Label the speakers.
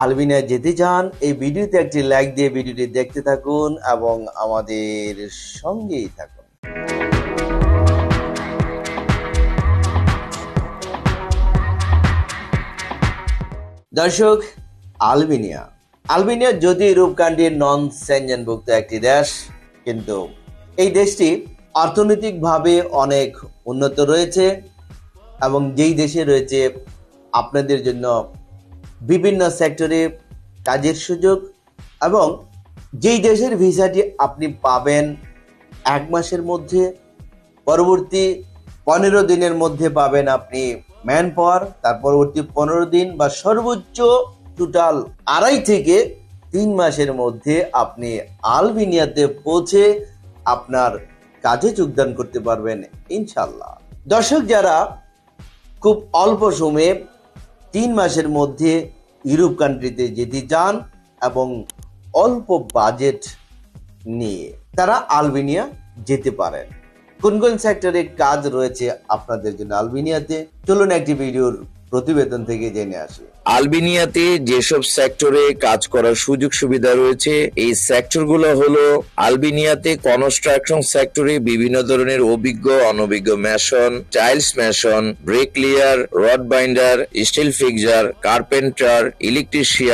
Speaker 1: আলবিনা যেতে চান, এই ভিডিওতে একটি লাইক দিয়ে ভিডিওটি দেখতে থাকুন এবং আমাদের সঙ্গেই থাকুন। দর্শক, আলবেনিয়া। আলবেনিয়া যদি রূপকান্ডির নন সেঞ্জনভুক্ত একটি দেশ, কিন্তু এই দেশটি অর্থনৈতিকভাবে অনেক উন্নত রয়েছে এবং যেই দেশে রয়েছে, আপনাদের জন্য বিভিন্ন সেক্টরে কাজের সুযোগ এবং যেই দেশের ভিসাটি আপনি পাবেন এক মাসের মধ্যে, পরবর্তী পনেরো দিনের মধ্যে পাবেন আপনি ম্যান পাওয়ার তার পরবর্তী পনেরো দিন বা সর্বোচ্চ টোটাল আড়াই থেকে তিন মাসের মধ্যে আপনি আলবেনিয়াতে পৌঁছে আপনার কাজে যোগদান করতে পারবেন ইনশাল্লাহ দর্শক যারা খুব অল্প সময়ে তিন মাসের মধ্যে ইউরোপ কান্ট্রিতে যেতে চান এবং অল্প বাজেট নিয়ে তারা আলবেনিয়া যেতে পারেন। কোন কোন সেক্টরে কাজ রয়েছে আপনাদের জন্য আলবেনিয়াতে? চলুন একটি ভিডিওর প্রতিবেদন থেকে জেনে আসি।
Speaker 2: আলবেনিয়াতে যেসব সেক্টরে কাজ করার সুযোগ সুবিধা রয়েছে, এই সেক্টরগুলো হলো আলবেনিয়াতে কনস্ট্রাকশন সেক্টরে বিভিন্ন ধরনের অভিজ্ঞ, অনভিজ্ঞ mason tiles mason bricklayer rod binder steel fixer, carpenter, electrician